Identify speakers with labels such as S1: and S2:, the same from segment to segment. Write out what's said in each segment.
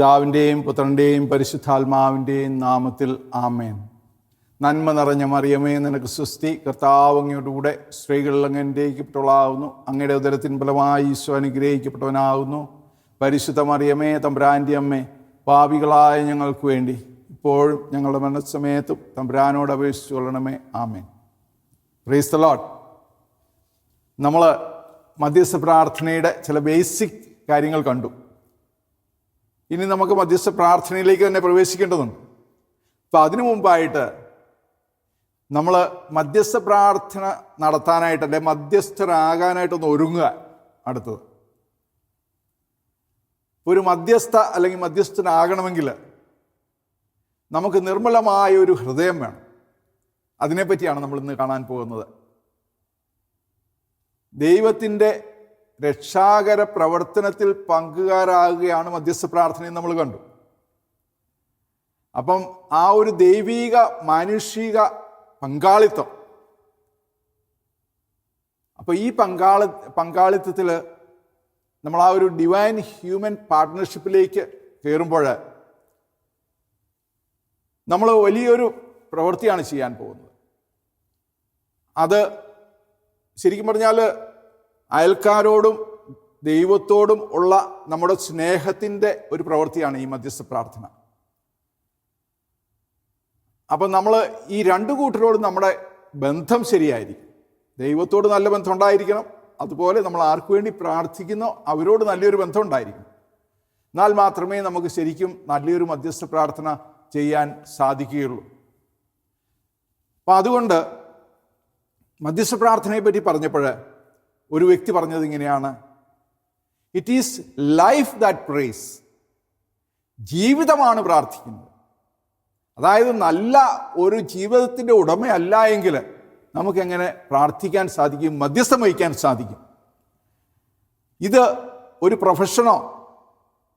S1: പിതാവിന്റെയും പുത്രന്റെയും പരിശുദ്ധാത്മാവിന്റെയും നാമത്തിൽ ആമേൻ. നന്മ നിറഞ്ഞ മറിയമേ നിനക്ക് സുസ്തി കർത്താവ് അങ്ങയോടുകൂടെ സ്ത്രീകളിൽ അങ്ങ് അനുഗ്രഹിക്കപ്പെട്ടവളാകുന്നു. അങ്ങയുടെ ഉദരത്തിൻ ഫലമായി ഈശോ അനുഗ്രഹിക്കപ്പെട്ടവനാകുന്നു. പരിശുദ്ധ മറിയമേ തമ്പ്രാന്റെ അമ്മേ പാപികളായ ഞങ്ങൾക്ക് വേണ്ടി ഇപ്പോഴും ഞങ്ങളുടെ മനസ്സമയത്തും തമ്പ്രാനോട് അപേക്ഷിച്ചു കൊള്ളണമേ. ആമേൻ. പ്രീസ് ദ ലോട്ട് നമ്മൾ മധ്യസ്ഥ പ്രാർത്ഥനയുടെ ചില ബേസിക് കാര്യങ്ങൾ കണ്ടു. ഇനി നമുക്ക് മധ്യസ്ഥ പ്രാർത്ഥനയിലേക്ക് തന്നെ പ്രവേശിക്കേണ്ടതുണ്ട്. അപ്പം അതിനു മുമ്പായിട്ട് നമ്മൾ മധ്യസ്ഥ പ്രാർത്ഥന നടത്താനായിട്ട് അല്ലെ മധ്യസ്ഥരാകാനായിട്ടൊന്ന് ഒരുങ്ങുക അടുത്തത്. ഒരു മധ്യസ്ഥ അല്ലെങ്കിൽ മധ്യസ്ഥനാകണമെങ്കിൽ നമുക്ക് നിർമ്മലമായ ഒരു ഹൃദയം വേണം. അതിനെപ്പറ്റിയാണ് നമ്മൾ ഇന്ന് കാണാൻ പോകുന്നത്. ദൈവത്തിന്റെ രക്ഷാകര പ്രവർത്തനത്തിൽ പങ്കുകാരാകുകയാണ് മധ്യസ്ഥ പ്രാർത്ഥനയും നമ്മൾ കണ്ടു. അപ്പം ആ ഒരു ദൈവീക മാനുഷിക പങ്കാളിത്തം. അപ്പോൾ ഈ പങ്കാളി പങ്കാളിത്തത്തിൽ നമ്മൾ ആ ഒരു ഡിവൈൻ ഹ്യൂമൻ പാർട്ട്ണർഷിപ്പിലേക്ക് കയറുമ്പോൾ നമ്മൾ വലിയൊരു പ്രവൃത്തിയാണ് ചെയ്യാൻ പോകുന്നത്. അത് ശരിക്കും പറഞ്ഞാൽ അയൽക്കാരോടും ദൈവത്തോടും ഉള്ള നമ്മുടെ സ്നേഹത്തിന്റെ ഒരു പ്രവൃത്തിയാണ് ഈ മധ്യസ്ഥ പ്രാർത്ഥന. അപ്പം നമ്മൾ ഈ രണ്ട് കൂട്ടരോടും നമ്മുടെ ബന്ധം ശരിയായിരിക്കും. ദൈവത്തോട് നല്ല ബന്ധം ഉണ്ടായിരിക്കണം. അതുപോലെ നമ്മൾ ആർക്കു വേണ്ടി പ്രാർത്ഥിക്കുന്നോ അവരോട് നല്ലൊരു ബന്ധം ഉണ്ടായിരിക്കും. എന്നാൽ മാത്രമേ നമുക്ക് ശരിക്കും നല്ലൊരു മധ്യസ്ഥ പ്രാർത്ഥന ചെയ്യാൻ സാധിക്കുകയുള്ളൂ. അപ്പം അതുകൊണ്ട് മധ്യസ്ഥ പ്രാർത്ഥനയെ പറ്റി പറഞ്ഞപ്പോൾ ഒരു വ്യക്തി പറഞ്ഞത് ഇങ്ങനെയാണ്. It is life that prays ജീവിതമാണ് പ്രാർത്ഥിക്കുന്നത്. അതായത് നല്ല ഒരു ജീവിതത്തിന്റെ ഉടമയല്ല എങ്കിൽ നമുക്കെങ്ങനെ പ്രാർത്ഥിക്കാൻ സാധിക്കും മധ്യസ്ഥം വഹിക്കാൻ സാധിക്കും. ഇത് ഒരു പ്രൊഫഷനോ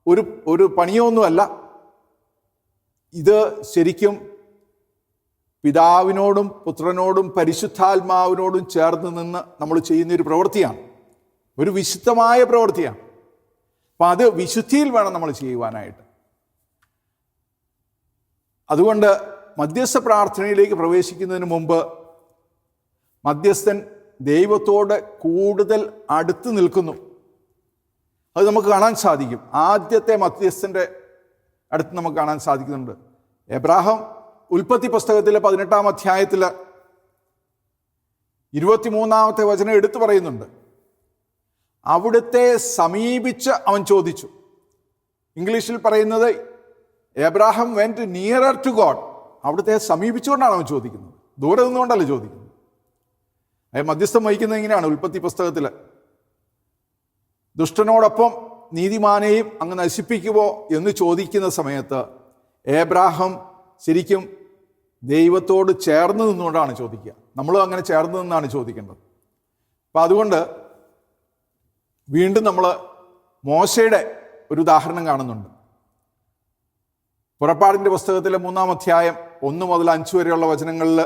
S1: ഒരു ഒരു പണിയോ ഒന്നുമല്ല. ഇത് ശരിക്കും പിതാവിനോടും പുത്രനോടും പരിശുദ്ധാത്മാവിനോടും ചേർന്ന് നിന്ന് നമ്മൾ ചെയ്യുന്ന ഒരു പ്രവൃത്തിയാണ്. ഒരു വിശുദ്ധമായ പ്രവൃത്തിയാണ്. അപ്പം അത് വിശുദ്ധിയിൽ വേണം നമ്മൾ ചെയ്യുവാനായിട്ട്. അതുകൊണ്ട് മധ്യസ്ഥ പ്രാർത്ഥനയിലേക്ക് പ്രവേശിക്കുന്നതിന് മുമ്പ് മധ്യസ്ഥൻ ദൈവത്തോട് കൂടുതൽ അടുത്ത് നിൽക്കുന്നു. അത് നമുക്ക് കാണാൻ സാധിക്കും. ആദ്യത്തെ മധ്യസ്ഥന്റെ അടുത്ത് നമുക്ക് കാണാൻ സാധിക്കുന്നുണ്ട്. എബ്രാഹം ഉൽപ്പത്തി പുസ്തകത്തിലെ പതിനെട്ടാം അധ്യായത്തിൽ ഇരുപത്തിമൂന്നാമത്തെ വചനം എടുത്തു പറയുന്നുണ്ട്. അവിടുത്തെ സമീപിച്ച് അവൻ ചോദിച്ചു. ഇംഗ്ലീഷിൽ പറയുന്നത് Abraham went nearer to God അവിടുത്തെ സമീപിച്ചുകൊണ്ടാണ് അവൻ ചോദിക്കുന്നത്. ദൂരെ നിന്നുകൊണ്ടല്ല ചോദിക്കുന്നത്. അയാൾ മധ്യസ്ഥം വഹിക്കുന്നത് ഇങ്ങനെയാണ് ഉൽപ്പത്തി പുസ്തകത്തിൽ ദുഷ്ടനോടൊപ്പം നീതിമാനെയും അങ്ങ് നശിപ്പിക്കുമോ എന്ന് ചോദിക്കുന്ന സമയത്ത് ഏബ്രാഹം ശരിക്കും ദൈവത്തോട് ചേർന്ന് നിന്നുകൊണ്ടാണ് ചോദിക്കുക. നമ്മളും അങ്ങനെ ചേർന്ന് നിന്നാണ് ചോദിക്കേണ്ടത്. അപ്പം അതുകൊണ്ട് വീണ്ടും നമ്മൾ മോശയുടെ ഒരു ഉദാഹരണം കാണുന്നുണ്ട്. പുറപ്പാടിന്റെ പുസ്തകത്തിലെ മൂന്നാം അധ്യായം ഒന്ന് മുതൽ അഞ്ച് വരെയുള്ള വചനങ്ങളിൽ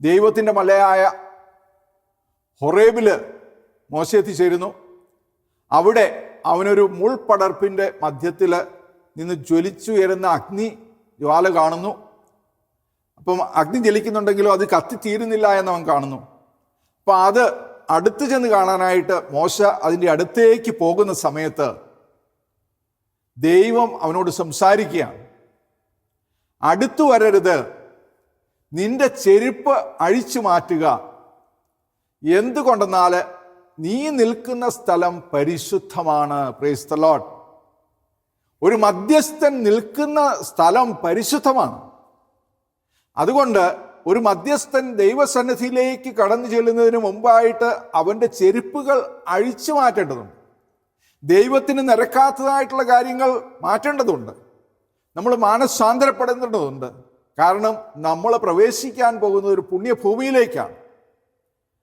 S1: ദൈവത്തിന്റെ മലയായ ഹൊറേബിൽ മോശ എത്തിച്ചേരുന്നു. അവിടെ അവനൊരു മുൾപടർപ്പിന്റെ മധ്യത്തിൽ നിന്ന് ജ്വലിച്ചുയരുന്ന അഗ്നി ജ്വാല കാണുന്നു. അപ്പം അഗ്നി ജലിക്കുന്നുണ്ടെങ്കിലും അത് കത്തിത്തീരുന്നില്ല എന്ന് അവൻ കാണുന്നു. അപ്പം അത് അടുത്ത് ചെന്ന് കാണാനായിട്ട് മോശ അതിന്റെ അടുത്തേക്ക് പോകുന്ന സമയത്ത് ദൈവം അവനോട് സംസാരിക്കുകയാണ്. അടുത്തു വരരുത്. നിന്റെ ചെരുപ്പ് അഴിച്ചു മാറ്റുക. എന്തുകൊണ്ടെന്നാൽ നീ നിൽക്കുന്ന സ്ഥലം പരിശുദ്ധമാണ്. പ്രേസ് ദ ലോഡ് ഒരു മധ്യസ്ഥൻ നിൽക്കുന്ന സ്ഥലം പരിശുദ്ധമാണ്. അതുകൊണ്ട് ഒരു മധ്യസ്ഥൻ ദൈവസന്നിധിയിലേക്ക് കടന്നു ചെല്ലുന്നതിന് മുമ്പായിട്ട് അവന്റെ ചെരുപ്പുകൾ അഴിച്ചു മാറ്റേണ്ടതുണ്ട്. ദൈവത്തിന് നിരക്കാത്തതായിട്ടുള്ള കാര്യങ്ങൾ മാറ്റേണ്ടതുണ്ട്. നമ്മൾ മാനസാന്തരപ്പെടേണ്ടതുണ്ട് കാരണം നമ്മൾ പ്രവേശിക്കാൻ പോകുന്ന ഒരു പുണ്യഭൂമിയിലേക്കാണ്.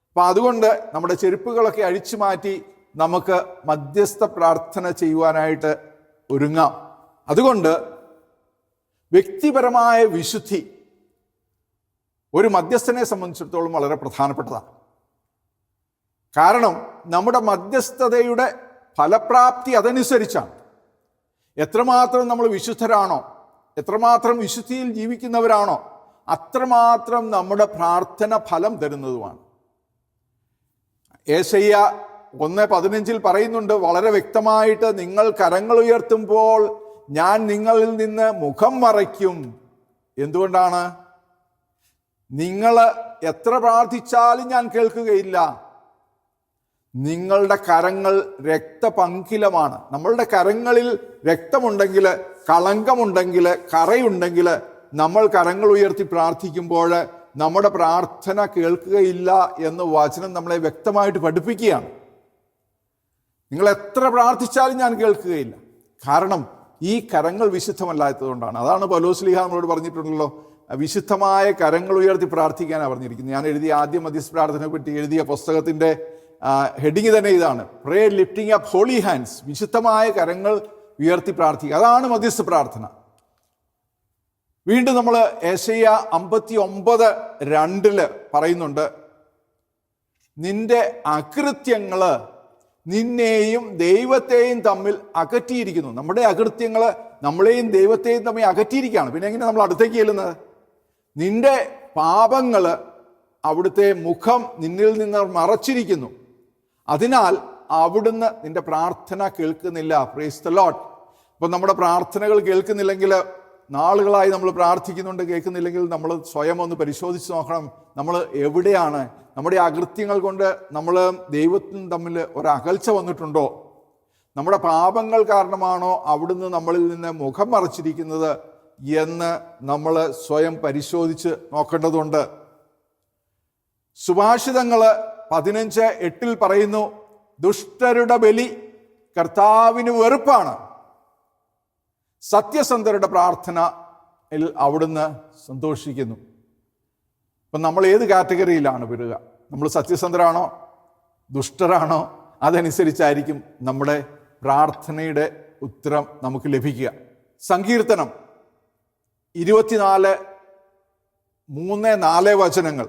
S1: അപ്പം അതുകൊണ്ട് നമ്മുടെ ചെരുപ്പുകളൊക്കെ അഴിച്ചു മാറ്റി നമുക്ക് മധ്യസ്ഥ പ്രാർത്ഥന ചെയ്യുവാനായിട്ട് ഒരുങ്ങാം. അതുകൊണ്ട് വ്യക്തിപരമായ വിശുദ്ധി ഒരു മധ്യസ്ഥനെ സംബന്ധിച്ചിടത്തോളം വളരെ പ്രധാനപ്പെട്ടതാണ്. കാരണം നമ്മുടെ മധ്യസ്ഥതയുടെ ഫലപ്രാപ്തി അതനുസരിച്ചാണ്. എത്രമാത്രം നമ്മൾ വിശുദ്ധരാണോ എത്രമാത്രം വിശുദ്ധിയിൽ ജീവിക്കുന്നവരാണോ അത്രമാത്രം നമ്മുടെ പ്രാർത്ഥന ഫലം തരുന്നതുമാണ്. ഏശയ്യ ഒന്ന് പതിനഞ്ചിൽ പറയുന്നുണ്ട് വളരെ വ്യക്തമായിട്ട് നിങ്ങൾ കരങ്ങൾ ഉയർത്തുമ്പോൾ ഞാൻ നിങ്ങളിൽ നിന്ന് മുഖം മറയ്ക്കും. എന്തുകൊണ്ടാണ്? നിങ്ങൾ എത്ര പ്രാർത്ഥിച്ചാലും ഞാൻ കേൾക്കുകയില്ല. നിങ്ങളുടെ കരങ്ങൾ രക്തപങ്കിലമാണ്. നമ്മളുടെ കരങ്ങളിൽ രക്തമുണ്ടെങ്കിൽ കളങ്കമുണ്ടെങ്കിൽ കറയുണ്ടെങ്കിൽ നമ്മൾ കരങ്ങൾ ഉയർത്തി പ്രാർത്ഥിക്കുമ്പോൾ നമ്മുടെ പ്രാർത്ഥന കേൾക്കുകയില്ല എന്ന് വചനം നമ്മളെ വ്യക്തമായിട്ട് പഠിപ്പിക്കുകയാണ്. നിങ്ങൾ എത്ര പ്രാർത്ഥിച്ചാലും ഞാൻ കേൾക്കുകയില്ല. കാരണം ഈ കരങ്ങൾ വിശുദ്ധമല്ലാത്തതുകൊണ്ടാണ്. അതാണ് പലോസ്ലിഹ നമ്മളോട് പറഞ്ഞിട്ടുണ്ടല്ലോ വിശുദ്ധമായ കരങ്ങൾ ഉയർത്തി പ്രാർത്ഥിക്കാനാണ് പറഞ്ഞിരിക്കുന്നത്. ഞാൻ എഴുതിയ ആദ്യ മധ്യസ്ഥ പ്രാർത്ഥനയെ പറ്റി എഴുതിയ പുസ്തകത്തിന്റെ ഹെഡിങ് തന്നെ ഇതാണ്. Pray lifting up holy hands വിശുദ്ധമായ കരങ്ങൾ ഉയർത്തി പ്രാർത്ഥിക്കുക. അതാണ് മധ്യസ്ഥ പ്രാർത്ഥന. വീണ്ടും നമ്മൾ ഏശയ്യ അമ്പത്തി ഒമ്പത് രണ്ടിൽ പറയുന്നുണ്ട് നിന്റെ അകൃത്യങ്ങൾ നിന്നെയും ദൈവത്തെയും തമ്മിൽ അകറ്റിയിരിക്കുന്നു. നമ്മുടെ അകൃത്യങ്ങൾ നമ്മളെയും ദൈവത്തെയും തമ്മിൽ അകറ്റിയിരിക്കുകയാണ്. പിന്നെ എങ്ങനെ നമ്മൾ അടുത്തേക്ക് ചെല്ലുന്നത്? നിന്റെ പാപങ്ങൾ അവിടുത്തെ മുഖം നിന്നിൽ നിന്ന് മറച്ചിരിക്കുന്നു. അതിനാൽ അവിടുന്ന് നിന്റെ പ്രാർത്ഥന കേൾക്കുന്നില്ല. പ്രേസ് ദ ലോട്ട് ഇപ്പം നമ്മുടെ പ്രാർത്ഥനകൾ കേൾക്കുന്നില്ലെങ്കിൽ നാളുകളായി നമ്മൾ പ്രാർത്ഥിക്കുന്നുണ്ട് കേൾക്കുന്നില്ലെങ്കിൽ നമ്മൾ സ്വയം ഒന്ന് പരിശോധിച്ച് നോക്കണം. നമ്മൾ എവിടെയാണ്? നമ്മുടെ അകൃത്യങ്ങൾ കൊണ്ട് നമ്മൾ ദൈവത്തിനും തമ്മിൽ ഒരകൽച്ച വന്നിട്ടുണ്ടോ? നമ്മുടെ പാപങ്ങൾ കാരണമാണോ അവിടുന്ന് നമ്മളിൽ നിന്ന് മുഖം മറച്ചിരിക്കുന്നത് എന്ന് നമ്മൾ സ്വയം പരിശോധിച്ച് നോക്കേണ്ടതുണ്ട്. സുഭാഷിതങ്ങൾ പതിനഞ്ച് എട്ടിൽ പറയുന്നു ദുഷ്ടരുടെ ബലി കർത്താവിന് വെറുപ്പാണ്. സത്യസന്ധരുടെ പ്രാർത്ഥന അവിടുന്ന് സന്തോഷിക്കുന്നു. അപ്പം നമ്മൾ ഏത് കാറ്റഗറിയിലാണ് വരിക നമ്മൾ സത്യസന്ധരാണോ? ദുഷ്ടരാണോ? അതനുസരിച്ചായിരിക്കും നമ്മുടെ പ്രാർത്ഥനയുടെ ഉത്തരം നമുക്ക് ലഭിക്കുക. സങ്കീർത്തനം. ഇരുപത്തിനാല് മൂന്ന് നാല് വചനങ്ങൾ.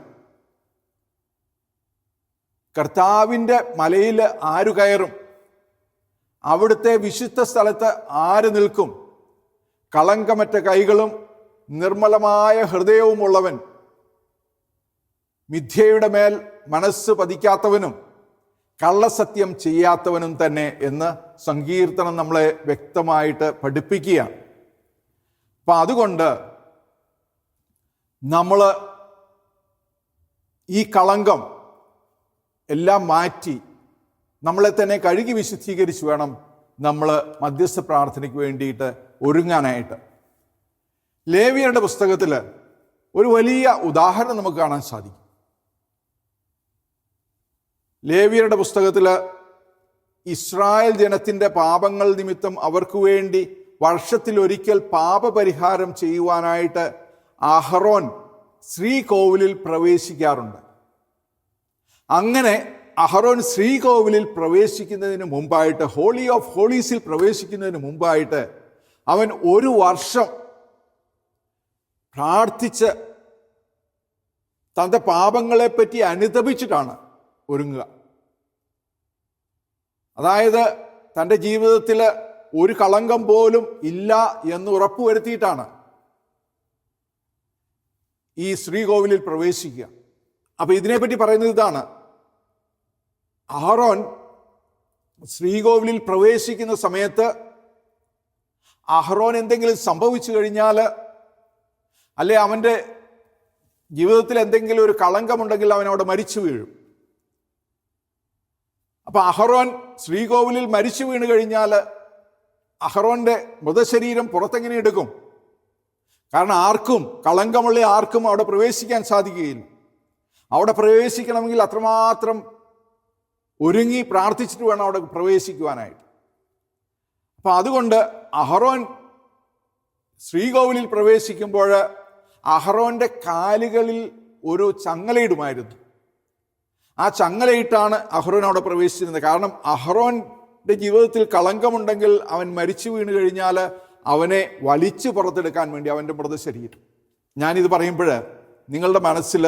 S1: കർത്താവിന്റെ മലയിൽ ആര് കയറും? അവിടുത്തെ വിശുദ്ധ സ്ഥലത്ത് ആര് നിൽക്കും? കളങ്കമറ്റ കൈകളും നിർമ്മലമായ ഹൃദയവുമുള്ളവൻ മിഥ്യയുടെ മേൽ മനസ്സ് പതിക്കാത്തവനും കള്ളസത്യം ചെയ്യാത്തവനും തന്നെ എന്ന് സങ്കീർത്തനം നമ്മളെ വ്യക്തമായിട്ട് പഠിപ്പിക്കുകയാണ്. അപ്പം അതുകൊണ്ട് നമ്മൾ ഈ കളങ്കം എല്ലാം മാറ്റി നമ്മളെ തന്നെ കഴുകി വിശുദ്ധീകരിച്ച് വേണം നമ്മൾ മധ്യസ്ഥ പ്രാർത്ഥനയ്ക്ക് വേണ്ടിയിട്ട് ഒരുങ്ങാനായിട്ട്. ലേവിയരുടെ പുസ്തകത്തിൽ ഒരു വലിയ ഉദാഹരണം നമുക്ക് കാണാൻ സാധിക്കും. ലേവിയരുടെ പുസ്തകത്തിൽ ഇസ്രായേൽ ജനത്തിന്റെ പാപങ്ങൾ നിമിത്തം അവർക്ക് വേണ്ടി വർഷത്തിലൊരിക്കൽ പാപപരിഹാരം ചെയ്യുവാനായിട്ട് അഹറോൻ ശ്രീകോവിലിൽ പ്രവേശിക്കാറുണ്ട്. അങ്ങനെ അഹറോൻ ശ്രീകോവിലിൽ പ്രവേശിക്കുന്നതിന് മുമ്പായിട്ട് ഹോളി ഓഫ് ഹോളീസിൽ പ്രവേശിക്കുന്നതിന് മുമ്പായിട്ട് അവൻ ഒരു വർഷം പ്രാർത്ഥിച്ച് തന്റെ പാപങ്ങളെപ്പറ്റി അനുതപിച്ചിട്ടാണ് ഒരുങ്ങുക. അതായത് തന്റെ ജീവിതത്തിൽ ഒരു കളങ്കം പോലും ഇല്ല എന്ന് ഉറപ്പുവരുത്തിയിട്ടാണ് ഈ ശ്രീകോവിലിൽ പ്രവേശിക്കുക. അപ്പൊ ഇതിനെപ്പറ്റി പറയുന്നത് ഇതാണ്. അഹറോൻ ശ്രീകോവിലിൽ പ്രവേശിക്കുന്ന സമയത്ത് അഹ്റോൻ എന്തെങ്കിലും സംഭവിച്ചു കഴിഞ്ഞാൽ അല്ലെ അവന്റെ ജീവിതത്തിൽ എന്തെങ്കിലും ഒരു കളങ്കമുണ്ടെങ്കിൽ അവൻ അവിടെ മരിച്ചു വീഴും. അപ്പൊ അഹറോൻ ശ്രീകോവിലിൽ മരിച്ചു വീണ് കഴിഞ്ഞാൽ അഹറോന്റെ മൃതശരീരം പുറത്തെങ്ങനെ എടുക്കും? കാരണം ആർക്കും കളങ്കമുള്ള ആർക്കും അവിടെ പ്രവേശിക്കാൻ സാധിക്കുകയില്ല. അവിടെ പ്രവേശിക്കണമെങ്കിൽ അത്രമാത്രം ഒരുങ്ങി പ്രാർത്ഥിച്ചിട്ട് വേണം അവിടെ പ്രവേശിക്കുവാനായിട്ട്. അപ്പം അതുകൊണ്ട് അഹറോൻ ശ്രീകോവിലിൽ പ്രവേശിക്കുമ്പോൾ അഹറോന്റെ കാലുകളിൽ ഒരു ചങ്ങലയിടുമായിരുന്നു. ആ ചങ്ങലയിട്ടാണ് അഹ്റോൻ അവിടെ പ്രവേശിച്ചിരുന്നത്. കാരണം അഹ്റോന്റെ ജീവിതത്തിൽ കളങ്കമുണ്ടെങ്കിൽ അവൻ മരിച്ചു വീണ് കഴിഞ്ഞാൽ അവനെ വലിച്ചു പുറത്തെടുക്കാൻ വേണ്ടി അവന്റെ മൃതശരീരം ഞാനിത് പറയുമ്പോൾ നിങ്ങളുടെ മനസ്സിൽ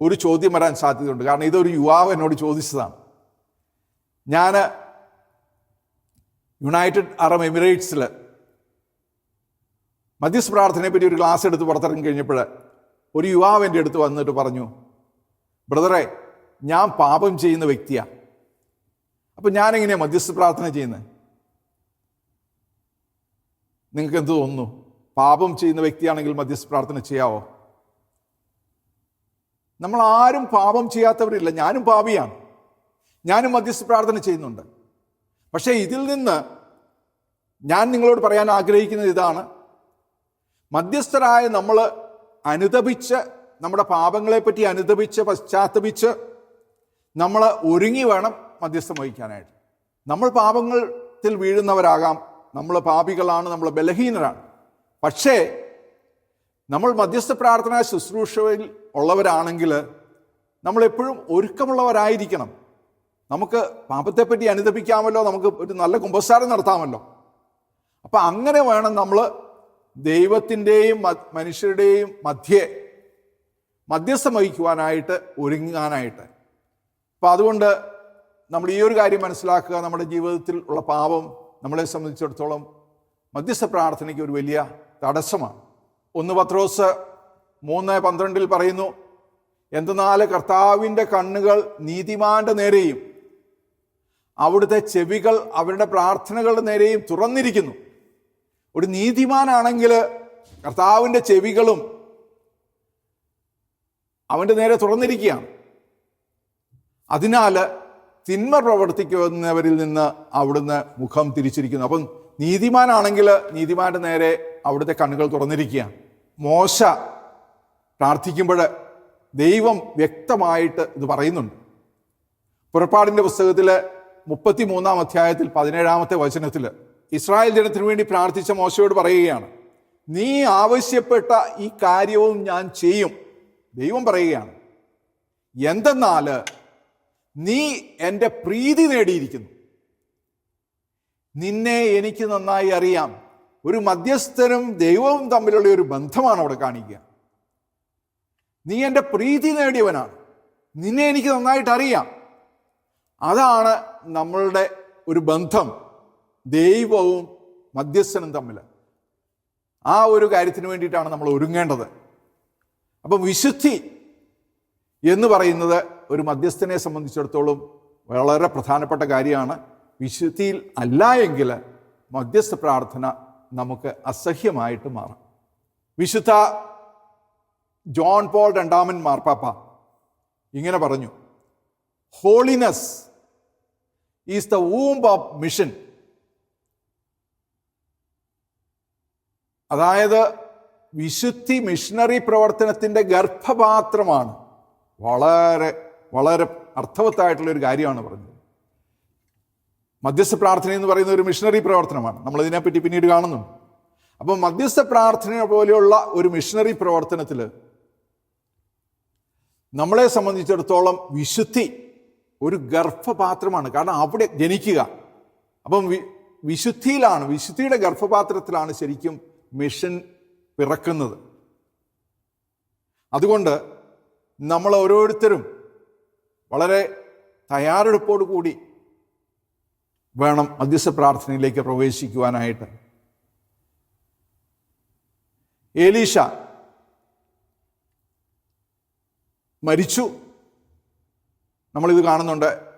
S1: ഒരു ചോദ്യം വരാൻ സാധ്യതയുണ്ട്. കാരണം ഇതൊരു യുവാവ് എന്നോട് ചോദിച്ചതാണ്. ഞാൻ യുണൈറ്റഡ് അറബ് എമിറേറ്റ്സിൽ മധ്യസ്ഥ പ്രാർത്ഥനയെ പറ്റി ഒരു ക്ലാസ് എടുത്ത് പുറത്തിറങ്ങി കഴിഞ്ഞപ്പോൾ ഒരു യുവാവ് എന്റെ അടുത്ത് വന്നിട്ട് പറഞ്ഞു ബ്രദറെ ഞാൻ പാപം ചെയ്യുന്ന വ്യക്തിയാണ് അപ്പം ഞാനെങ്ങനെയാണ് മധ്യസ്ഥ പ്രാർത്ഥന ചെയ്യുന്നത് നിങ്ങൾക്ക് എന്ത് തോന്നുന്നു? പാപം ചെയ്യുന്ന വ്യക്തിയാണെങ്കിൽ മധ്യസ്ഥ പ്രാർത്ഥന ചെയ്യാവോ? നമ്മൾ ആരും പാപം ചെയ്യാത്തവരില്ല. ഞാനും പാപിയാണ്. ഞാനും മധ്യസ്ഥ പ്രാർത്ഥന ചെയ്യുന്നുണ്ട്. പക്ഷേ ഇതിൽ നിന്ന് ഞാൻ നിങ്ങളോട് പറയാൻ ആഗ്രഹിക്കുന്നത് ഇതാണ്. മധ്യസ്ഥരായ നമ്മൾ അനുദപിച്ച് നമ്മുടെ പാപങ്ങളെപ്പറ്റി അനുദപിച്ച് പശ്ചാത്തപിച്ച് നമ്മൾ ഒരുങ്ങി വേണം മധ്യസ്ഥം വഹിക്കാനായിട്ട്. നമ്മൾ പാപങ്ങളിൽ വീഴുന്നവരാകാം. നമ്മൾ പാപികളാണ് നമ്മൾ ബലഹീനരാണ്. പക്ഷേ നമ്മൾ മധ്യസ്ഥ പ്രാർത്ഥന ശുശ്രൂഷയിൽ ഉള്ളവരാണെങ്കിൽ നമ്മളെപ്പോഴും ഒരുക്കമുള്ളവരായിരിക്കണം. നമുക്ക് പാപത്തെപ്പറ്റി അനുദപിക്കാമല്ലോ നമുക്ക് ഒരു നല്ല കുമ്പസാരം നടത്താമല്ലോ. അപ്പം അങ്ങനെ വേണം നമ്മൾ ദൈവത്തിന്റെയും മനുഷ്യരുടെയും മധ്യേ മധ്യസ്ഥം വഹിക്കുവാനായിട്ട് ഒരുങ്ങാനായിട്ട്. അപ്പം അതുകൊണ്ട് നമ്മൾ ഈ ഒരു കാര്യം മനസ്സിലാക്കുക. നമ്മുടെ ജീവിതത്തിൽ ഉള്ള പാപം നമ്മളെ സംബന്ധിച്ചിടത്തോളം മധ്യസ്ഥ പ്രാർത്ഥനയ്ക്ക് ഒരു വലിയ തടസ്സമാണ്. ഒന്ന് പത്രോസ് മൂന്ന് പന്ത്രണ്ടിൽ പറയുന്നു എന്തെന്നാൽ കർത്താവിന്റെ കണ്ണുകൾ നീതിമാന്റെ നേരെയും അവിടുത്തെ ചെവികൾ അവരുടെ പ്രാർത്ഥനകളുടെ നേരെയും തുറന്നിരിക്കുന്നു. ഒരു നീതിമാനാണെങ്കിൽ കർത്താവിന്റെ ചെവികളും അവന്റെ നേരെ തുറന്നിരിക്കുകയാണ്. അതിനാൽ തിന്മ പ്രവർത്തിക്കുന്നവരിൽ നിന്ന് അവിടുന്ന് മുഖം തിരിച്ചിരിക്കുന്നു. അപ്പം നീതിമാനാണെങ്കിൽ നീതിമാന്റെ നേരെ അവിടുത്തെ കണ്ണുകൾ തുറന്നിരിക്കുകയാണ്. മോശ പ്രാർത്ഥിക്കുമ്പോൾ ദൈവം വ്യക്തമായിട്ട് ഇത് പറയുന്നുണ്ട്. പുറപ്പാടിന്റെ പുസ്തകത്തിൽ മുപ്പത്തി മൂന്നാം അധ്യായത്തിൽ പതിനേഴാമത്തെ വചനത്തിൽ ഇസ്രായേൽ ജനത്തിനു വേണ്ടി പ്രാർത്ഥിച്ച മോശയോട് പറയുകയാണ് നീ ആവശ്യപ്പെട്ട ഈ കാര്യവും ഞാൻ ചെയ്യും. ദൈവം പറയുകയാണ് എന്തെന്നാൽ നീ എന്റെ പ്രീതി നേടിയിരിക്കുന്നു. നിന്നെ എനിക്ക് നന്നായി അറിയാം. ഒരു മധ്യസ്ഥനും ദൈവവും തമ്മിലുള്ള ഒരു ബന്ധമാണ് അവിടെ കാണിക്കുക. നീ എന്റെ പ്രീതി നേടിയവനാണ്. നിന്നെ എനിക്ക് നന്നായിട്ട് അറിയാം. അതാണ് നമ്മളുടെ ഒരു ബന്ധം. ദൈവവും മധ്യസ്ഥനും തമ്മിൽ. ആ ഒരു കാര്യത്തിന് വേണ്ടിയിട്ടാണ് നമ്മൾ ഒരുങ്ങേണ്ടത്. അപ്പം വിശുദ്ധി എന്ന് പറയുന്നത് ഒരു മധ്യസ്ഥനെ സംബന്ധിച്ചിടത്തോളം വളരെ പ്രധാനപ്പെട്ട കാര്യമാണ്. വിശുദ്ധിയിൽ അല്ല എങ്കിൽ മധ്യസ്ഥ പ്രാർത്ഥന നമുക്ക് അസഹ്യമായിട്ട് മാറും. വിശുദ്ധ ജോൺ പോൾ രണ്ടാമൻ മാർപ്പാപ്പ ഇങ്ങനെ പറഞ്ഞു holiness is the womb of mission അതായത് വിശുദ്ധി മിഷണറി പ്രവർത്തനത്തിന്റെ ഗർഭപാത്രമാണ്. വളരെ വളരെ അർത്ഥവത്തായിട്ടുള്ളൊരു കാര്യമാണ് പറഞ്ഞത്. മധ്യസ്ഥ പ്രാർത്ഥന എന്ന് പറയുന്ന ഒരു മിഷണറി പ്രവർത്തനമാണ്. നമ്മൾ ഇതിനെപ്പറ്റി പിന്നീട് കാണുന്നുണ്ട് അപ്പോൾ മധ്യസ്ഥ പ്രാർത്ഥന പോലെയുള്ള ഒരു മിഷണറി പ്രവർത്തനത്തിൽ നമ്മളെ സംബന്ധിച്ചിടത്തോളം വിശുദ്ധി ഒരു ഗർഭപാത്രമാണ്. കാരണം അവിടെ ജനിക്കുക. അപ്പം വിശുദ്ധിയിലാണ് വിശുദ്ധിയുടെ ഗർഭപാത്രത്തിലാണ് ശരിക്കും മിഷൻ പിറക്കുന്നത്. അതുകൊണ്ട് നമ്മൾ ഓരോരുത്തരും വളരെ തയ്യാറെടുപ്പോടു കൂടി വേണം മധ്യസ്ഥ പ്രാർത്ഥനയിലേക്ക് പ്രവേശിക്കുവാനായിട്ട്. ഏലീഷ മരിച്ചു. നമ്മളിത് കാണുന്നുണ്ട്.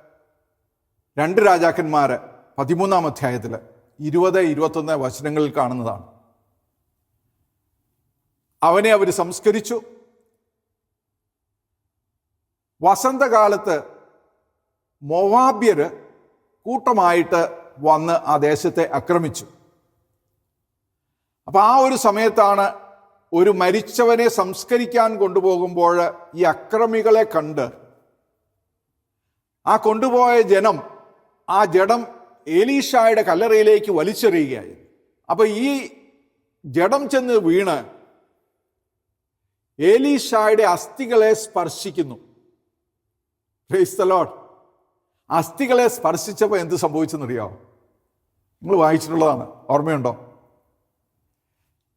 S1: രണ്ട് രാജാക്കന്മാർ പതിമൂന്നാം അധ്യായത്തിൽ ഇരുപത് ഇരുപത്തൊന്ന് വചനങ്ങളിൽ കാണുന്നതാണ്. അവനെ അവർ സംസ്കരിച്ചു. വസന്തകാലത്ത് മൊവാബ്യര് കൂട്ടമായിട്ട് വന്ന് ആ ദേശത്തെ ആക്രമിച്ചു. അപ്പോൾ ആ ഒരു സമയത്താണ് ഒരു മരിച്ചവനെ സംസ്കരിക്കാൻ കൊണ്ടുപോകുമ്പോൾ ഈ അക്രമികളെ കണ്ട് ആ കൊണ്ടുപോയ ജനം ആ ജഡം ഏലീഷായുടെ കല്ലറയിലേക്ക് വലിച്ചെറിയുകയായി അപ്പോൾ ഈ ജഡം ചെന്ന് വീണ് ഏലീഷായുടെ അസ്ഥികളെ സ്പർശിക്കുന്നു. Lord. അസ്ഥികളെ സ്പർശിച്ചപ്പോൾ എന്ത് സംഭവിച്ചെന്നറിയാമോ നിങ്ങൾ വായിച്ചിട്ടുള്ളതാണ്. ഓർമ്മയുണ്ടോ?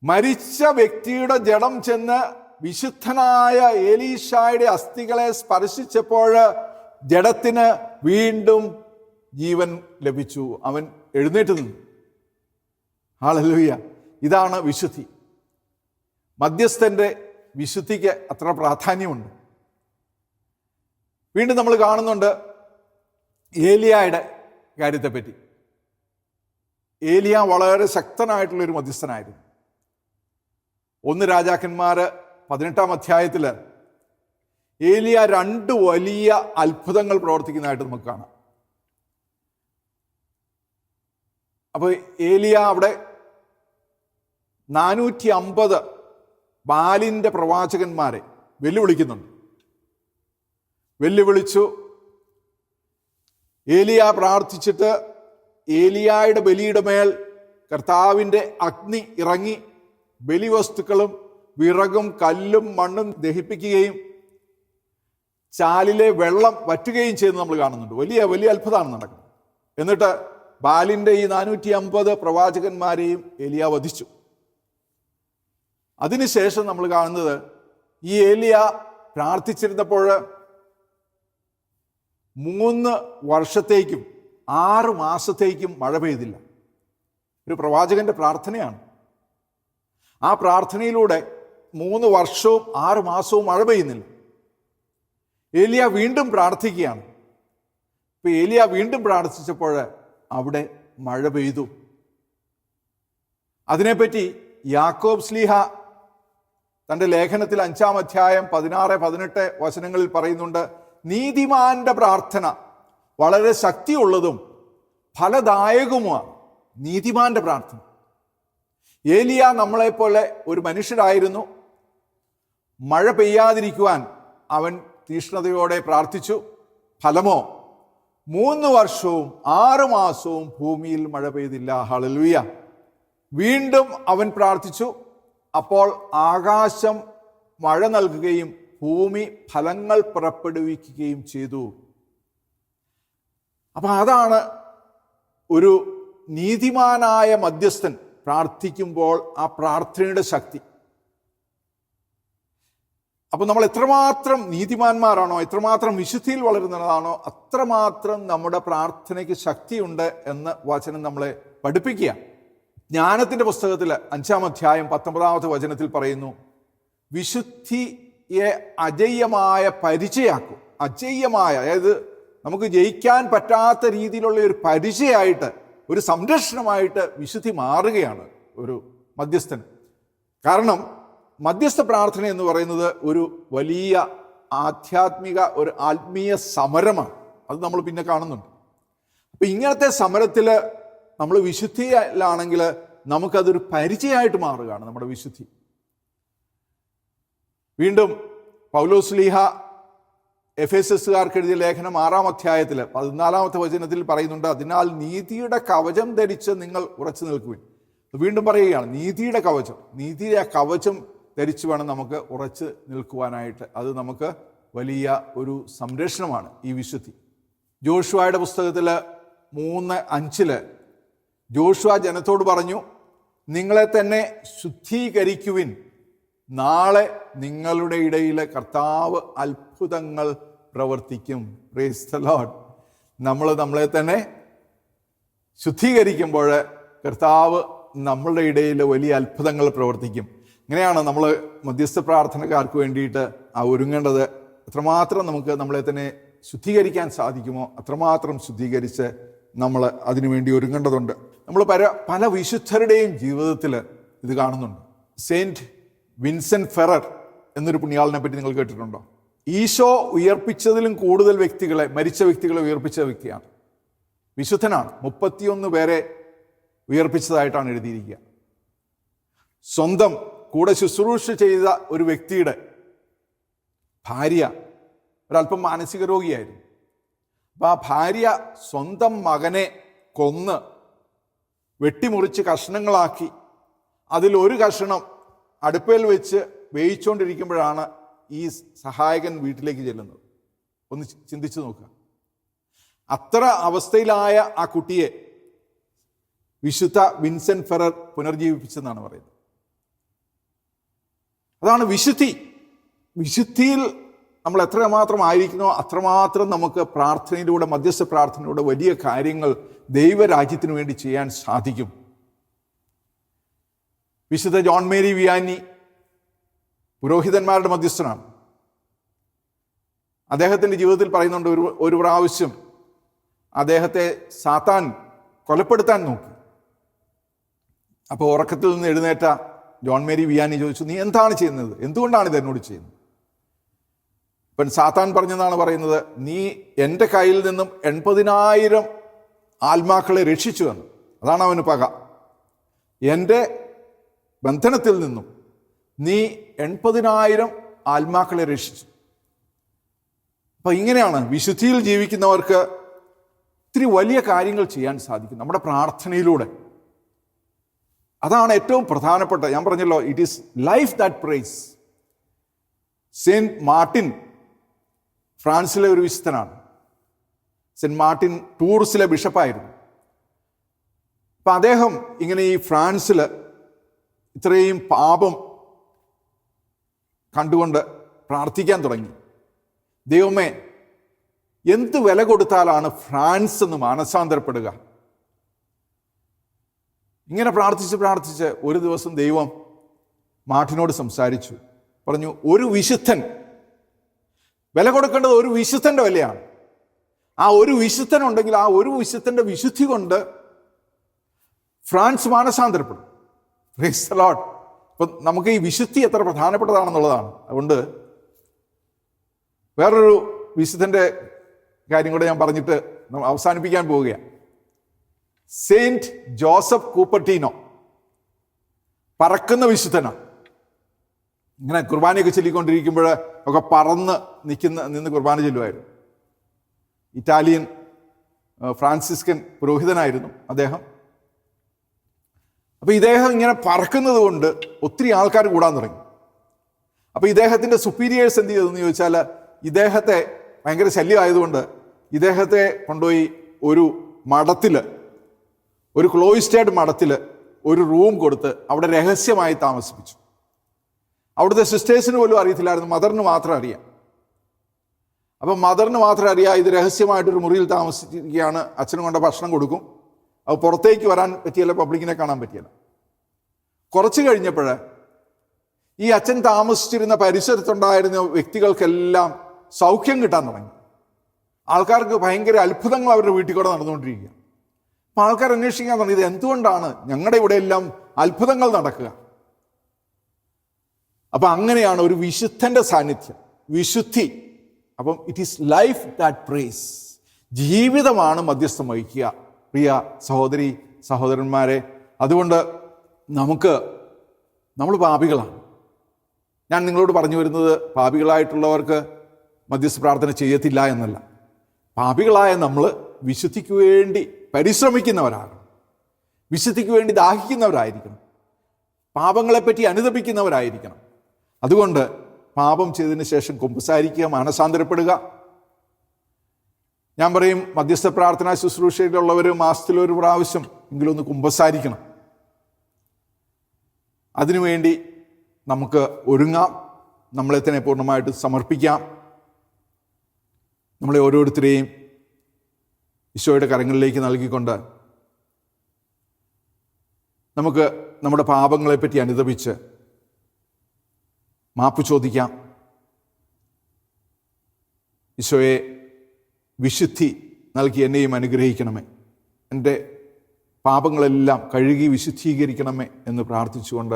S1: മരിച്ച വ്യക്തിയുടെ ജഡം ചെന്ന് വിശുദ്ധനായ ഏലീഷായുടെ അസ്ഥികളെ സ്പർശിച്ചപ്പോൾ ജഡത്തിന് വീണ്ടും ജീവൻ ലഭിച്ചു. അവൻ എഴുന്നേറ്റ് നിന്നു. ആളല്ലൂയ ഇതാണ് വിശുദ്ധി. മധ്യസ്ഥന്റെ വിശുദ്ധിക്ക് അത്ര പ്രാധാന്യമുണ്ട്. വീണ്ടും നമ്മൾ കാണുന്നുണ്ട് ഏലിയായുടെ കാര്യത്തെപ്പറ്റി. ഏലിയ വളരെ ശക്തനായിട്ടുള്ള ഒരു മധ്യസ്ഥനായിരുന്നു. ഒന്ന് രാജാക്കന്മാർ പതിനെട്ടാം അധ്യായത്തിൽ ഏലിയ രണ്ട് വലിയ അത്ഭുതങ്ങൾ പ്രവർത്തിക്കുന്നതായിട്ട് നമുക്ക് കാണാം. അപ്പോൾ ഏലിയ അവിടെ നാനൂറ്റി അമ്പത് ബാലിന്റെ പ്രവാചകന്മാരെ വെല്ലുവിളിക്കുന്നുണ്ട്. വെല്ലുവിളിച്ചു. ഏലിയ പ്രാർത്ഥിച്ചിട്ട് ഏലിയായുടെ ബലിയുടെ മേൽ കർത്താവിന്റെ അഗ്നി ഇറങ്ങി ബലിവസ്തുക്കളും വിറകും കല്ലും മണ്ണും ദഹിപ്പിക്കുകയും ചാലിലെ വെള്ളം വറ്റുകയും ചെയ്യുന്നത് നമ്മൾ കാണുന്നുണ്ട്. വലിയ വലിയ അത്ഭുതമാണ് നടക്കുന്നത്. എന്നിട്ട് ബാലിന്റെ ഈ നാനൂറ്റി അമ്പത് പ്രവാചകന്മാരെയും ഏലിയ വധിച്ചു. അതിനുശേഷം നമ്മൾ കാണുന്നത് ഈ ഏലിയ പ്രാർത്ഥിച്ചിരുന്നപ്പോൾ മൂന്ന് വർഷത്തേക്കും ആറ് മാസത്തേക്കും മഴ പെയ്തില്ല. ഒരു പ്രവാചകന്റെ പ്രാർത്ഥനയാണ്. ആ പ്രാർത്ഥനയിലൂടെ മൂന്ന് വർഷവും ആറ് മാസവും മഴ പെയ്യുന്നില്ല. ഏലിയ വീണ്ടും പ്രാർത്ഥിക്കുകയാണ്. ഇപ്പൊ ഏലിയ വീണ്ടും പ്രാർത്ഥിച്ചപ്പോൾ അവിടെ മഴ പെയ്തു. അതിനെപ്പറ്റി യാക്കോബ് സ്ലീഹ തന്റെ ലേഖനത്തിൽ അഞ്ചാം അധ്യായം പതിനാറ് പതിനെട്ട് വചനങ്ങളിൽ പറയുന്നുണ്ട്. നീതിമാന്റെ പ്രാർത്ഥന വളരെ ശക്തിയുള്ളതും ഫലദായകവുമാണ് നീതിമാന്റെ പ്രാർത്ഥന. ഏലിയ നമ്മളെപ്പോലെ ഒരു മനുഷ്യരായിരുന്നു. മഴ പെയ്യാതിരിക്കുവാൻ അവൻ തീഷ്ണതയോടെ പ്രാർത്ഥിച്ചു. ഫലമോ? മൂന്ന് വർഷവും ആറ് മാസവും ഭൂമിയിൽ മഴ പെയ്തില്ല. ഹളലുയ വീണ്ടും അവൻ പ്രാർത്ഥിച്ചു. അപ്പോൾ ആകാശം മഴ നൽകുകയും ഭൂമി ഫലങ്ങൾ പുറപ്പെടുവിക്കുകയും ചെയ്തു. അപ്പം അതാണ് ഒരു നീതിമാനായ മധ്യസ്ഥൻ പ്രാർത്ഥിക്കുമ്പോൾ ആ പ്രാർത്ഥനയുടെ ശക്തി. അപ്പം നമ്മൾ എത്രമാത്രം നീതിമാന്മാരാണോ എത്രമാത്രം വിശുദ്ധിയിൽ വളരുന്നതാണോ അത്രമാത്രം നമ്മുടെ പ്രാർത്ഥനയ്ക്ക് ശക്തിയുണ്ട് എന്ന് വചനം നമ്മളെ പഠിപ്പിക്കുക. ജ്ഞാനത്തിന്റെ പുസ്തകത്തിൽ അഞ്ചാം അധ്യായം പത്തൊമ്പതാമത്തെ വചനത്തിൽ പറയുന്നു വിശുദ്ധിയെ അജയ്യമായ പരിചയാക്കും. അജയ്യമായ അതായത് നമുക്ക് ജയിക്കാൻ പറ്റാത്ത രീതിയിലുള്ള ഒരു പരിചയമായിട്ട് ഒരു സംരക്ഷണമായിട്ട് വിശുദ്ധി മാറുകയാണ് ഒരു മധ്യസ്ഥൻ. കാരണം മധ്യസ്ഥ പ്രാർത്ഥന എന്ന് പറയുന്നത് ഒരു വലിയ ആധ്യാത്മിക ഒരു ആത്മീയ സമരമാണ്. അത് നമ്മൾ പിന്നെ കാണുന്നുണ്ട്. അപ്പം ഇങ്ങനത്തെ സമരത്തിൽ നമ്മൾ വിശുദ്ധിയിലാണെങ്കിൽ നമുക്കതൊരു പരിചയമായിട്ട് മാറുകയാണ് നമ്മുടെ വിശുദ്ധി. വീണ്ടും പൗലോസ്ലീഹ എഫ് എസ് എസ്സുകാർക്ക് എഴുതിയ ലേഖനം ആറാം അധ്യായത്തിൽ പതിനാലാമത്തെ വചനത്തിൽ പറയുന്നുണ്ട് അതിനാൽ നീതിയുടെ കവചം ധരിച്ച് നിങ്ങൾ ഉറച്ചു നിൽക്കുവിൻ. വീണ്ടും പറയുകയാണ് നീതിയുടെ കവചം നീതിയുടെ കവചം ധരിച്ചു വേണം നമുക്ക് ഉറച്ച് നിൽക്കുവാനായിട്ട്. അത് നമുക്ക് വലിയ ഒരു സംരക്ഷണമാണ് ഈ വിശുദ്ധി. ജോഷുവയുടെ പുസ്തകത്തിൽ മൂന്ന് അഞ്ചിൽ ജോഷുവ ജനത്തോട് പറഞ്ഞു നിങ്ങളെ തന്നെ ശുദ്ധീകരിക്കുവിൻ. നാളെ നിങ്ങളുടെ ഇടയിലെ കർത്താവ് അത്ഭുതങ്ങൾ പ്രവർത്തിക്കും. പ്രേസ് ലോഡ് നമ്മൾ നമ്മളെ തന്നെ ശുദ്ധീകരിക്കുമ്പോൾ കർത്താവ് നമ്മളുടെ ഇടയിൽ വലിയ അത്ഭുതങ്ങൾ പ്രവർത്തിക്കും. ഇങ്ങനെയാണ് നമ്മൾ മധ്യസ്ഥ പ്രാർത്ഥനക്കാർക്ക് വേണ്ടിയിട്ട് ആ ഒരുങ്ങേണ്ടത്. എത്രമാത്രം നമുക്ക് നമ്മളെ തന്നെ ശുദ്ധീകരിക്കാൻ സാധിക്കുമോ? അത്രമാത്രം ശുദ്ധീകരിച്ച് നമ്മൾ അതിനുവേണ്ടി ഒരുങ്ങേണ്ടതുണ്ട്. നമ്മൾ പല പല വിശുദ്ധരുടെയും ജീവിതത്തിൽ ഇത് കാണുന്നുണ്ട്. സെയിന്റ് വിൻസെന്റ് ഫെറർ എന്നൊരു പുണ്യാളിനെ പറ്റി നിങ്ങൾ കേട്ടിട്ടുണ്ടോ? ഈശോ ഉയർപ്പിച്ചതിലും കൂടുതൽ വ്യക്തികളെ മരിച്ച വ്യക്തികളെ ഉയർപ്പിച്ച വ്യക്തിയാണ്. വിശുദ്ധനാണ്. മുപ്പത്തിയൊന്ന് പേരെ ഉയർപ്പിച്ചതായിട്ടാണ് എഴുതിയിരിക്കുക. സ്വന്തം കൂടെ ശുശ്രൂഷ ചെയ്ത ഒരു വ്യക്തിയുടെ ഭാര്യ ഒരല്പം മാനസിക രോഗിയായിരുന്നു. അപ്പം ആ ഭാര്യ സ്വന്തം മകനെ കൊന്ന് വെട്ടിമുറിച്ച് കഷ്ണങ്ങളാക്കി അതിലൊരു കഷ്ണം അടുപ്പയിൽ വെച്ച് വേയിച്ചുകൊണ്ടിരിക്കുമ്പോഴാണ് ഈ സഹായകൻ വീട്ടിലേക്ക് ചെല്ലുന്നത്. ഒന്ന് ചിന്തിച്ചു നോക്കുക. അത്ര അവസ്ഥയിലായ ആ കുട്ടിയെ വിശുദ്ധ വിൻസെന്റ് ഫെറർ പുനർജീവിപ്പിച്ചെന്നാണ് പറയുന്നത്. അതാണ് വിശുദ്ധി. വിശുദ്ധിയിൽ നമ്മൾ എത്രമാത്രം ആയിരിക്കുന്നോ അത്രമാത്രം നമുക്ക് പ്രാർത്ഥനയിലൂടെ മധ്യസ്ഥ പ്രാർത്ഥനയിലൂടെ വലിയ കാര്യങ്ങൾ ദൈവരാജ്യത്തിന് വേണ്ടി ചെയ്യാൻ സാധിക്കും. വിശുദ്ധ ജോൺ മേരി വിയാനി പുരോഹിതന്മാരുടെ മധ്യസ്ഥനാണ്. അദ്ദേഹത്തിന്റെ ജീവിതത്തിൽ പറയുന്നുണ്ട് ഒരു ഒരു പ്രാവശ്യം അദ്ദേഹത്തെ സാത്താൻ കൊലപ്പെടുത്താൻ നോക്കി. അപ്പോൾ ഉറക്കത്തിൽ നിന്ന് എഴുന്നേറ്റ ജോൺ മേരി വിയാനി ചോദിച്ചു നീ എന്താണ് ചെയ്യുന്നത്? എന്തുകൊണ്ടാണ് ഇത് എന്നോട് ചെയ്യുന്നത്? ഇപ്പം സാത്താൻ പറഞ്ഞതാണ് പറയുന്നത് നീ എന്റെ കയ്യിൽ നിന്നും എൺപതിനായിരം ആത്മാക്കളെ രക്ഷിച്ചു എന്ന് അതാണ് അവന് പക. എന്റെ ബന്ധനത്തിൽ നിന്നും നീ എൺപതിനായിരം ആത്മാക്കളെ രക്ഷിച്ചു. അപ്പൊ ഇങ്ങനെയാണ് വിശുദ്ധിയിൽ ജീവിക്കുന്നവർക്ക് ഒത്തിരി വലിയ കാര്യങ്ങൾ ചെയ്യാൻ സാധിക്കും നമ്മുടെ പ്രാർത്ഥനയിലൂടെ. അതാണ് ഏറ്റവും പ്രധാനപ്പെട്ട ഞാൻ പറഞ്ഞല്ലോ it is life that prays Saint Martin ഫ്രാൻസിലെ ഒരു വിശുദ്ധനാണ്. സെന്റ് മാർട്ടിൻ ടൂറിസിലെ ബിഷപ്പായിരുന്നു അപ്പം അദ്ദേഹം ഇങ്ങനെ ഈ ഫ്രാൻസിൽ ഇത്രയും പാപം കണ്ടുകൊണ്ട് പ്രാർത്ഥിക്കാൻ തുടങ്ങി. ദൈവമേ എന്ത് വില കൊടുത്താലാണ് ഫ്രാൻസ് എന്ന് മാനസാന്തരപ്പെടുക? ഇങ്ങനെ പ്രാർത്ഥിച്ച് പ്രാർത്ഥിച്ച് ഒരു ദിവസം ദൈവം മാർട്ടിനോട് സംസാരിച്ചു. പറഞ്ഞു ഒരു വിശുദ്ധൻ വില കൊടുക്കേണ്ടത് ഒരു വിശുദ്ധന്റെ വിലയാണ്. ആ ഒരു വിശുദ്ധനുണ്ടെങ്കിൽ ആ ഒരു വിശുദ്ധന്റെ വിശുദ്ധി കൊണ്ട് ഫ്രാൻസ് മാനസാന്തരപ്പെടും. ലോട്ട് ഇപ്പം നമുക്ക് ഈ വിശുദ്ധി എത്ര പ്രധാനപ്പെട്ടതാണെന്നുള്ളതാണ്. അതുകൊണ്ട് വേറൊരു വിശുദ്ധന്റെ കാര്യം കൂടെ ഞാൻ പറഞ്ഞിട്ട് അവസാനിപ്പിക്കാൻ പോവുകയാണ്. സെയിന്റ് ജോസഫ് കൂപ്പർട്ടീനോ പറക്കുന്ന വിശുദ്ധനാണ്. ഇങ്ങനെ കുർബാനയൊക്കെ ചൊല്ലിക്കൊണ്ടിരിക്കുമ്പോൾ ഒക്കെ പറന്ന് നിൽക്കുന്ന നിന്ന് കുർബാന ചൊല്ലുമായിരുന്നു. ഇറ്റാലിയൻ ഫ്രാൻസിസ്കൻ പുരോഹിതനായിരുന്നു അദ്ദേഹം. അപ്പോൾ ഇദ്ദേഹം ഇങ്ങനെ പറക്കുന്നത് കൊണ്ട് ഒത്തിരി ആൾക്കാർ കൂടാൻ തുടങ്ങി. അപ്പോൾ ഇദ്ദേഹത്തിന്റെ സുപ്പീരിയേഴ്സ് എന്ത് ചെയ്തെന്ന് ചോദിച്ചാൽ ഇദ്ദേഹത്തെ ഭയങ്കര ശല്യമായതുകൊണ്ട് ഇദ്ദേഹത്തെ കൊണ്ടുപോയി ഒരു മഠത്തിൽ ഒരു ക്ലോയിസ്റ്റേഡ് മഠത്തിൽ ഒരു റൂം കൊടുത്ത് അവിടെ രഹസ്യമായി താമസിപ്പിച്ചു. അവിടുത്തെ സിസ്റ്റേഴ്സിന് പോലും അറിയത്തില്ലായിരുന്നു മദറിന് മാത്രം അറിയാം. അപ്പം മദറിന് മാത്രം അറിയാം ഇത് രഹസ്യമായിട്ടൊരു മുറിയിൽ താമസിക്കുകയാണ് അച്ഛനും കൊണ്ട് ഭക്ഷണം കൊടുക്കും. അത് പുറത്തേക്ക് വരാൻ പറ്റിയല്ല പബ്ലിക്കിനെ കാണാൻ പറ്റിയല്ല. കുറച്ച് കഴിഞ്ഞപ്പോൾ ഈ അച്ഛൻ താമസിച്ചിരുന്ന പരിസരത്തുണ്ടായിരുന്ന വ്യക്തികൾക്കെല്ലാം സൗഖ്യം കിട്ടാൻ തുടങ്ങി. ആൾക്കാർക്ക് ഭയങ്കര അത്ഭുതങ്ങൾ അവരുടെ വീട്ടിൽ കൂടെ നടന്നുകൊണ്ടിരിക്കുക. അപ്പം ആൾക്കാർ അന്വേഷിക്കാൻ തുടങ്ങി ഇത് എന്തുകൊണ്ടാണ് ഞങ്ങളുടെ ഇവിടെ എല്ലാം അത്ഭുതങ്ങൾ നടക്കുക? അപ്പം അങ്ങനെയാണ് ഒരു വിശുദ്ധന്റെ സാന്നിധ്യം വിശുദ്ധി. അപ്പം it is life that prays ജീവിതമാണ് മധ്യസ്ഥം വഹിക്കുക. പ്രിയ സഹോദരി സഹോദരന്മാരെ അതുകൊണ്ട് നമുക്ക് നമ്മൾ പാപികളാണ്. ഞാൻ നിങ്ങളോട് പറഞ്ഞു വരുന്നത് പാപികളായിട്ടുള്ളവർക്ക് മധ്യസ്ഥ പ്രാർത്ഥന ചെയ്യത്തില്ല എന്നല്ല. പാപികളായ നമ്മൾ വിശുദ്ധിക്ക് വേണ്ടി പരിശ്രമിക്കുന്നവരാകണം വിശുദ്ധിക്ക് വേണ്ടി ദാഹിക്കുന്നവരായിരിക്കണം. പാപങ്ങളെപ്പറ്റി അനുദപിക്കുന്നവരായിരിക്കണം അതുകൊണ്ട് പാപം ചെയ്തതിന് ശേഷം കുമ്പസാരിക്കുക മാനസാന്തരപ്പെടുക ഞാൻ പറയും മധ്യസ്ഥ പ്രാർത്ഥനാ ശുശ്രൂഷയിലുള്ളവർ മാസത്തിലൊരു പ്രാവശ്യം എങ്കിലും ഒന്ന് കുമ്പസാരിക്കണം. അതിനുവേണ്ടി നമുക്ക് ഒരുങ്ങാം. നമ്മളെ തന്നെ പൂർണമായിട്ട് സമർപ്പിക്കാം. നമ്മളെ ഓരോരുത്തരെയും ഈശോയുടെ കരങ്ങളിലേക്ക് നൽകിക്കൊണ്ട് നമുക്ക് നമ്മുടെ പാപങ്ങളെപ്പറ്റി അനുദപിച്ച് മാപ്പ് ചോദിക്കാം. ഈശോയെ വിശുദ്ധി നൽകി എന്നെയും അനുഗ്രഹിക്കണമേ. എന്റെ പാപങ്ങളെല്ലാം കഴുകി വിശുദ്ധീകരിക്കണമേ എന്ന് പ്രാർത്ഥിച്ചുകൊണ്ട്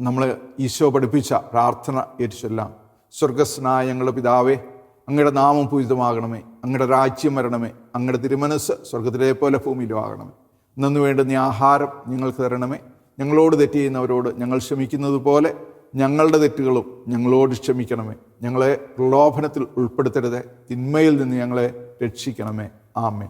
S1: നമ്മൾ ഈശോ പഠിപ്പിച്ച പ്രാർത്ഥന ഏറ്റുചൊല്ലാം സ്വർഗസ്നായ ഞങ്ങളുടെ പിതാവേ അങ്ങയുടെ നാമം പൂരിതമാകണമേ അങ്ങയുടെ രാജ്യം വരണമേ. അങ്ങയുടെ തിരുമനസ് സ്വർഗത്തിലെ പോലെ ഭൂമിയിലും ആകണമേ. ഇന്നു വേണ്ടുന്ന ആഹാരം ഞങ്ങൾക്ക് തരണമേ. ഞങ്ങളോട് തെറ്റ് ചെയ്യുന്നവരോട് ഞങ്ങൾ ക്ഷമിക്കുന്നത് പോലെ ഞങ്ങളുടെ തെറ്റുകളും ഞങ്ങളോട് ക്ഷമിക്കണമേ. ഞങ്ങളെ പ്രലോഭനത്തിൽ ഉൾപ്പെടുത്തരുത്. തിന്മയിൽ നിന്ന് ഞങ്ങളെ രക്ഷിക്കണമേ. ആമേ